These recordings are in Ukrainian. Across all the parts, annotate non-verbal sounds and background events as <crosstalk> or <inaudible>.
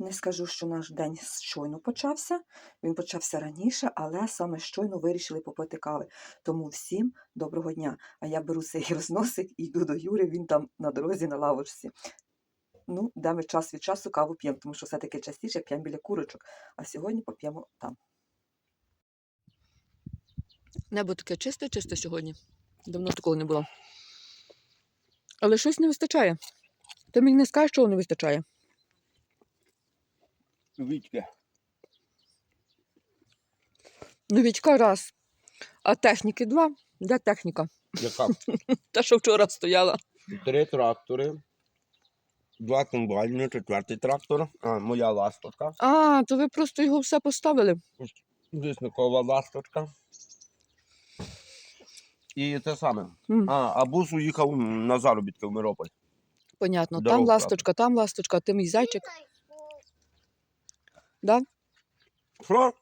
Не скажу, що наш день щойно почався. Він почався раніше, але саме щойно вирішили попити кави. Тому всім доброго дня. А я беру цей <laughs> розносик і йду до Юри, він там на дорозі на лавочці. Ну, де ми час від часу каву п'ємо, тому що все-таки частіше п'ємо біля курочок, а сьогодні поп'ємо там. Небо таке чисте, чисте сьогодні. Давно такого не було. Але щось не вистачає. Ти мені не скажеш, чого не вистачає. Вітьки. Ну, Вітька раз. А техніки два. Де техніка? Яка? <laughs> Та, що вчора стояла. Три трактори. Два комбайни, четвертий трактор, а, моя ласточка, А, то ви просто його все поставили. висникова ласточка. І те саме. М, А, а бус уїхав на заробітки в Мирополь. Понятно. Там Здоров, ласточка, там ласточка, а ти мій зайчик. Да? Що?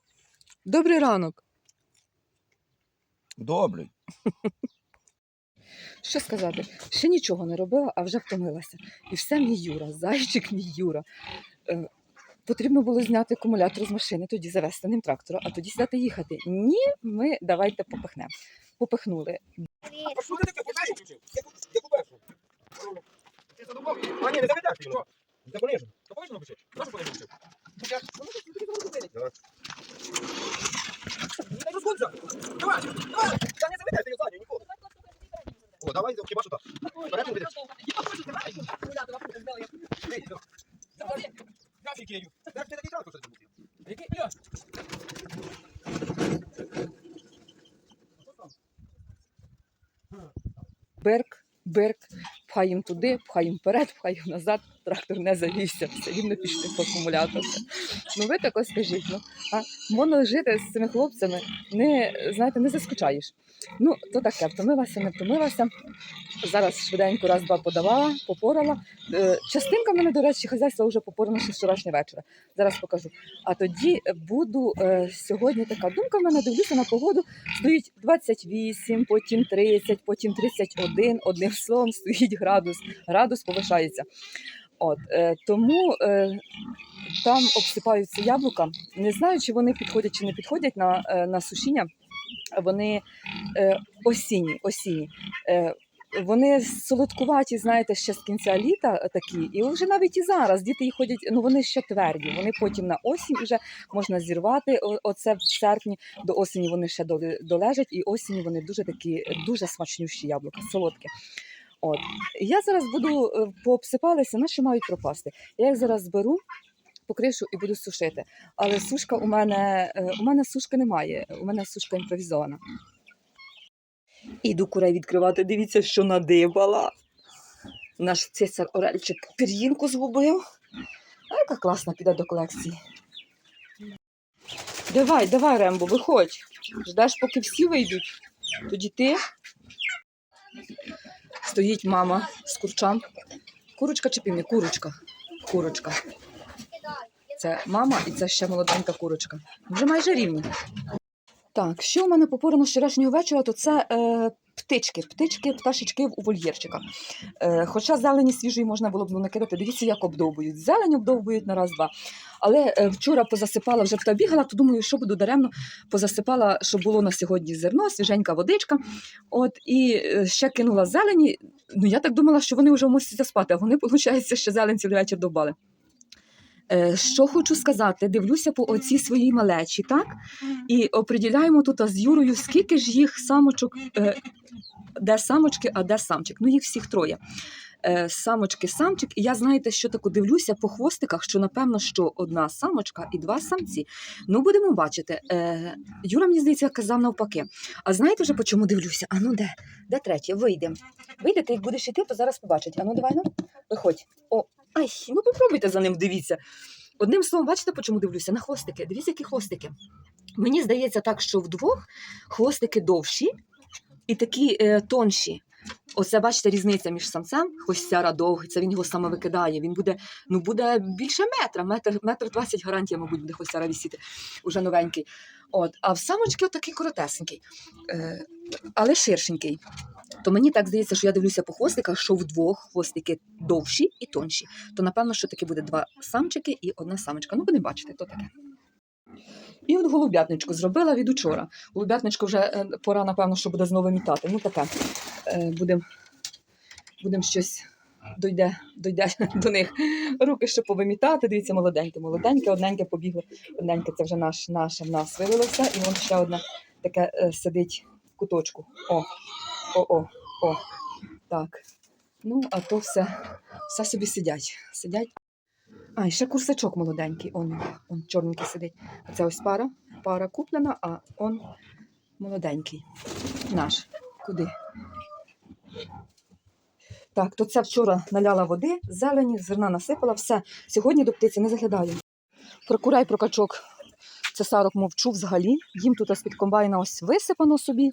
Добрий ранок. Добрий. <laughs> Що сказати? Ще нічого не робила, а вже втомилася. І все мій Юра, зайчик мій Юра. Е, потрібно було зняти акумулятор з машини, тоді завести ним трактора, а тоді сідати їхати. Ні, ми давайте попихнемо. Попихнули. А що ти таке? Ти задумав? А ні, не заведеш напиши. Прошу напиши. Не розходься. Давай, давай. Та не заведеш ти його ззаді, ніколи. О, давай, хіба що так. Вперед не підеш. Ей, ну. Я фікею. Де ж ти такий трактор щось забув? Який? Я. Бирк, бирк, пхаємо туди, пхаємо вперед, пхаємо назад. Трактор не завівся, все рівно пішли по акумулятору. Ну ви тако скажіть, ну а можна жити з цими хлопцями, не знаєте, не заскучаєш. Ну, то таке, втомилася, не втомилася. Зараз швиденько раз-два подавала, попорала. Е, Частинка в мене, до речі, хазяйство вже попорано ще вчорашнього вечора. Зараз покажу. А тоді буду е, сьогодні така думка в мене, дивлюся на погоду. Стоїть 28, потім 30, потім 31. Одним словом, стоїть градус. Градус повишається. От, е, тому е, там обсипаються яблука. Не знаю, чи вони підходять чи не підходять на, е, на сушіння. Вони е, осінні, осінні. Е, вони солодкуваті, знаєте, ще з кінця літа е, такі, і вже навіть і зараз діти їх ходять, ну вони ще тверді. Вони потім на осінь вже можна зірвати. Оце в серпні до осені вони ще доле- долежать, і осінь вони дуже такі, дуже смачнющі яблука, солодкі. От я зараз буду е, пообсипалися, наші мають пропасти. Я їх зараз зберу. Покришу і буду сушити. Але сушка у мене е, у мене сушки немає. У мене сушка імпровізована. Іду курей відкривати. Дивіться, що надибала. Наш цесар Орельчик пір'їнку згубив. А яка класна піде до колекції. Давай, давай, Рембо, виходь. Ждеш, поки всі вийдуть. Тоді ти. Стоїть мама з курчам. Курочка чи півня? Курочка. Курочка. Це мама і це ще молоденька курочка. Вже майже рівні. Так, що в мене попорано з вчорашнього вечора, то це е, птички, птички, пташечки у вольєрчиках. Е, хоча зелені свіжої можна було б ну, накидати. Дивіться, як обдовбують. Зелень обдовбують на раз-два. Але е, вчора позасипала, вже та бігала, то думаю, що буду даремно. Позасипала, що було на сьогодні зерно, свіженька водичка. От, і е, ще кинула зелені. Ну, я так думала, що вони вже мусять заспати, а вони, виходить, ще зелень цілий вечір довбали. Е, Що хочу сказати, дивлюся по оцій своїй малечі, так? І оприділяємо тут з Юрою, скільки ж їх самочок, де самочки, а де самчик. Ну, їх всіх троє. Е, Самочки, самчик. І я знаєте, що таку дивлюся по хвостиках, що напевно, що одна самочка і два самці. Ну, будемо бачити. Е, Юра, мені здається, казав навпаки. А знаєте вже по чому дивлюся? А ну де? Де третє? Вийде. Вийде, ти як будеш іти, то зараз побачить. А ну давай ну, виходь. О, ай, ну попробуйте за ним, дивіться. Одним словом, бачите, по чому дивлюся? На хвостики. Дивіться, які хвостики. Мені здається так, що вдвох хвостики довші і такі е, тонші. Оце, бачите, різниця між самцем, хвостяра довгий, це він його саме викидає. Він буде, ну, буде більше метра, метр, метр 20 гарантія, мабуть, буде хвостяра висіти, уже новенький. От, а в самочки отакий коротесенький, е, але ширшенький. То мені так здається, що я дивлюся по хвостиках, що вдвох хвостики довші і тонші. То напевно, що таки буде два самчики і одна самочка. Ну, будемо бачити, то таке. І от голуб'ятничку зробила від учора. Голуб'ятничку вже е, пора, напевно, що буде знову мітати. Ну, таке. Е, Будемо будем щось дойде, дойде <laughs> до них. Руки ще повимітати. Дивіться, молоденьке, молоденьке, одненьке побігло. Одненьке це вже наш, наше в нас вилилося. І вон ще одне таке е, сидить в куточку. О, о, о. Так. Ну, а то все, все собі сидять. Сидять. А, і ще курсачок молоденький. Он, он чорненький сидить. А це ось пара. Пара куплена, а он молоденький. Наш. Куди? Так, то це вчора наляла води, зелені, зерна насипала, все. Сьогодні до птиці не заглядаю. Про курей, про качок. Це сарок мовчу взагалі. Їм тут з-під комбайна ось висипано собі.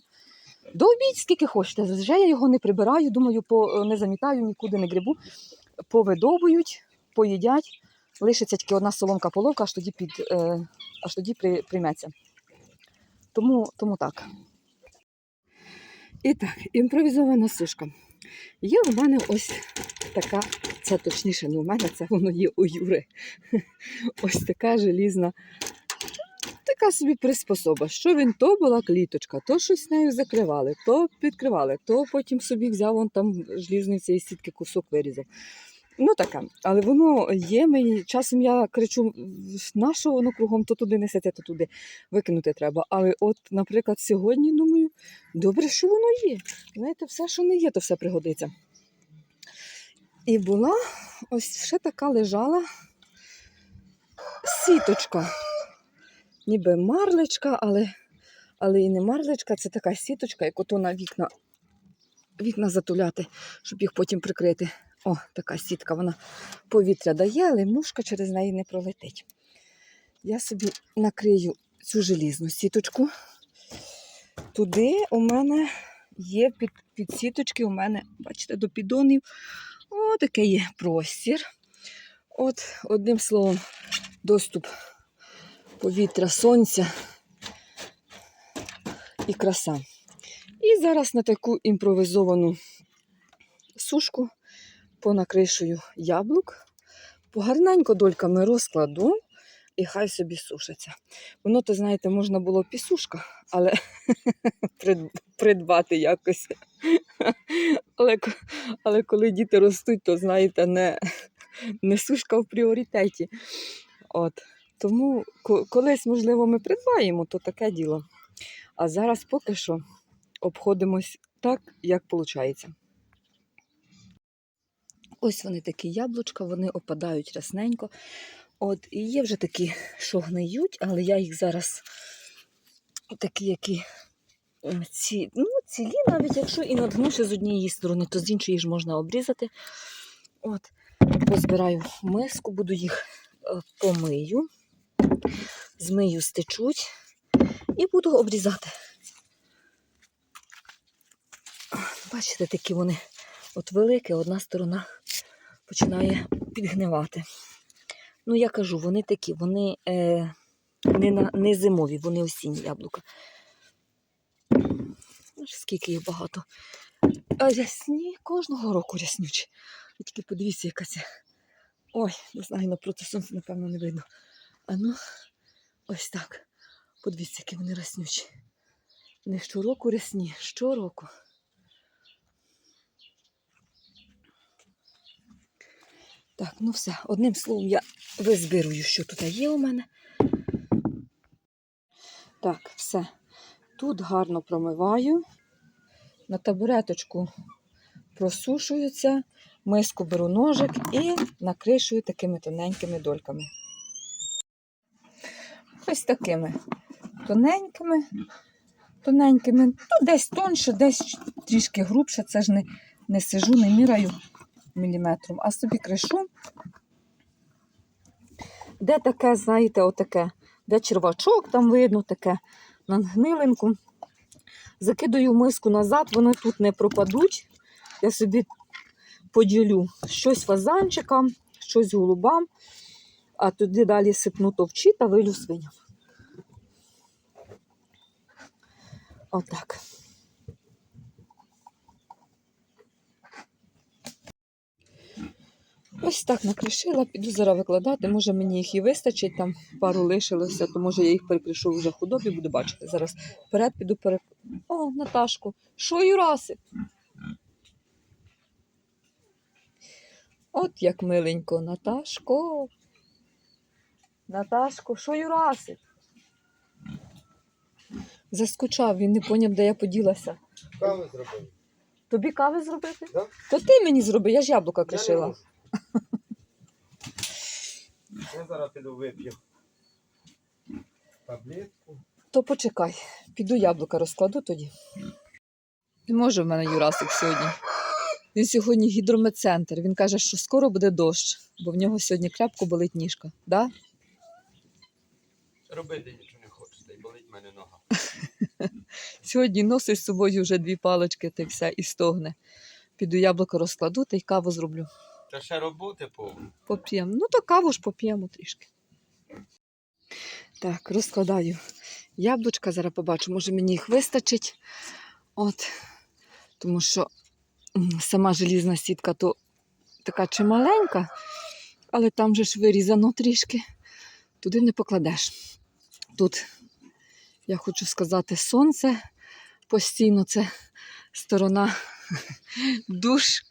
Довбіть, скільки хочете. Вже я його не прибираю, думаю, по, не замітаю, нікуди не грибу. Повидовують, поїдять. Лишиться тільки одна соломка половка, аж тоді, під, е, аж тоді при, прийметься. Тому, тому так. І так, імпровізована сушка. Є у мене ось така, це точніше, не у мене, це воно є у Юри. <laughs> Ось така желізна, така собі приспособа. Що він то була кліточка, то щось нею закривали, то підкривали, то потім собі взяв он там желізної цієї сітки кусок вирізав. Ну таке, але воно є мені. Часом я кричу, на що воно кругом, то туди несеться, то туди викинути треба. Але от, наприклад, сьогодні думаю, добре, що воно є. Знаєте, все, що не є, то все пригодиться. І була ось ще така лежала сіточка. Ніби марлечка, але, але і не марлечка, це така сіточка, як ото на вікна, вікна затуляти, щоб їх потім прикрити. О, така сітка, вона повітря дає, але мушка через неї не пролетить. Я собі накрию цю желізну сіточку. Туди у мене є під, під сіточки, у мене, бачите, до піддонів. О, таке є простір. От, одним словом, доступ повітря, сонця і краса. І зараз на таку імпровізовану сушку понакришую яблук, погарненько дольками розкладу і хай собі сушаться. Воно, то, знаєте, можна було пісушка, але <laughs> придбати якось. Але, але коли діти ростуть, то знаєте, не, не сушка в пріоритеті. От. Тому колись, можливо, ми придбаємо, то таке діло. А зараз поки що обходимось так, як виходить. Ось вони такі яблучка, вони опадають рясненько. От, і є вже такі, що гниють, але я їх зараз такі, які ці, ну, цілі, навіть якщо і надгнувши з однієї сторони, то з іншої ж можна обрізати. От, позбираю миску, буду їх е, помию, змию, стечуть і буду обрізати. Бачите, такі вони от великі, одна сторона починає підгнивати. Ну, я кажу, вони такі, вони е, не, на, не зимові, вони осінні яблука. Скільки їх багато. А рясні кожного року ряснючі. Ви тільки подивіться, яка. Ой, не знаю, напроти сонця, напевно, не видно. А ну, ось так. Подивіться, які вони ряснючі. Не щороку рясні, щороку. Так, ну все. Одним словом, я визбирую, що тут є у мене. Так, все. Тут гарно промиваю. На табуреточку просушується, миску беру ножик і накришую такими тоненькими дольками. Ось такими тоненькими, тоненькими, ну, десь тонше, десь трішки грубше. Це ж не, не сижу, не міраю міліметром, а собі кришу. Де таке, знаєте, отаке, де червачок, там видно таке на гнилинку. Закидаю миску назад, вони тут не пропадуть. Я собі поділю щось фазанчикам, щось голубам, а туди далі сипну товчі та вилю свиням. Отак. Ось так накришила, піду зараз викладати. Може мені їх і вистачить, там пару лишилося, то може я їх перекришу вже худобі, буду бачити. Зараз вперед піду перек... О, Наташку, що Юрасик? От як миленько, Наташко. Наташко, що Юрасик? Заскучав, він не поняв, де я поділася. Кави зробили. Тобі кави зробити? Да. То ти мені зроби, я ж яблука кришила. Я зараз піду вип'ю таблетку. То почекай, піду яблука розкладу тоді. Не може в мене Юрасик сьогодні. Він сьогодні гідрометцентр. Він каже, що скоро буде дощ, бо в нього сьогодні крепко болить ніжка. Да? Робити нічого не хочеться, і болить в мене нога. <laughs> Сьогодні носить з собою вже дві палички та й все, і стогне. Піду яблуко розкладу та й каву зроблю. Та ще роботи повно. Поп'ємо. Ну, то каву ж поп'ємо трішки. Так, розкладаю яблучка, зараз побачу, може мені їх вистачить. От. Тому що сама желізна сітка то така чималенька, але там же ж вирізано трішки. Туди не покладеш. Тут, я хочу сказати, сонце постійно це сторона <laughs> душ.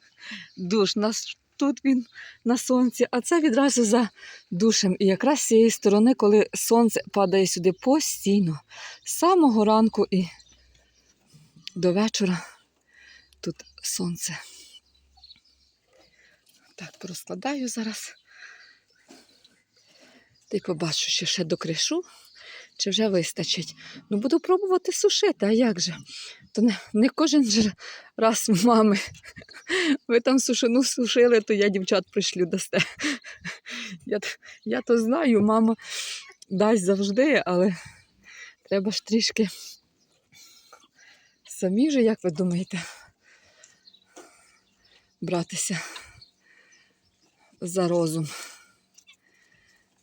Душ. Нас тут він на сонці, а це відразу за душем. І якраз з цієї сторони, коли сонце падає сюди постійно, з самого ранку і до вечора тут сонце. Так, порозкладаю зараз. Й побачу, що ще докришу, чи вже вистачить. Ну, буду пробувати сушити, а як же? То не, не кожен же раз мами. Ви там сушину сушили, то я дівчат пришлю дасте. Я, я то знаю, мама дасть завжди, але треба ж трішки самі же, як ви думаєте, братися за розум.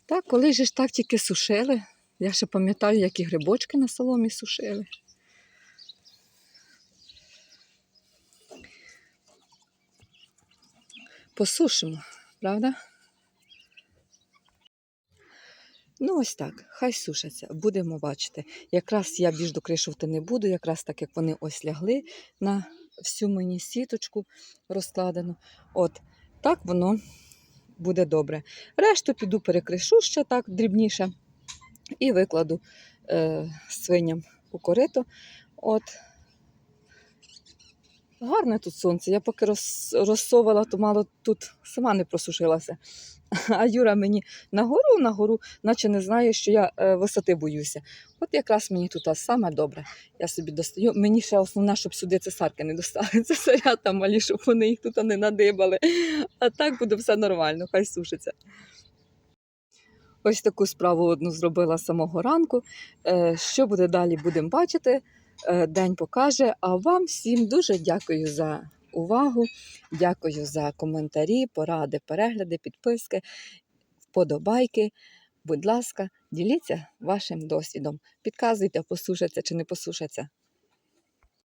Так, коли ж так тільки сушили. Я ще пам'ятаю, як і грибочки на соломі сушили. Посушимо, правда? Ну, ось так, хай сушаться, будемо бачити. Якраз я більш докришувати не буду, якраз так як вони ось лягли на всю мені сіточку розкладену. От так воно буде добре. Решту піду перекришу ще так дрібніше і викладу е, свиням у корито. От. Гарне тут сонце. Я поки роз, розсовала, то мало тут сама не просушилася. <laughs> А Юра мені нагору, нагору, наче не знає, що я е, висоти боюся. От якраз мені тут саме добре. Я собі достаю. Мені ще основне, щоб сюди цесарки не достали. <laughs> Це сарята малі, щоб вони їх тут не надибали. А так буде все нормально, хай сушиться. Ось таку справу одну зробила самого ранку. Е, Що буде далі, будемо бачити. Е, День покаже. А вам всім дуже дякую за увагу. Дякую за коментарі, поради, перегляди, підписки, вподобайки. Будь ласка, діліться вашим досвідом. Підказуйте, посушаться чи не посушаться.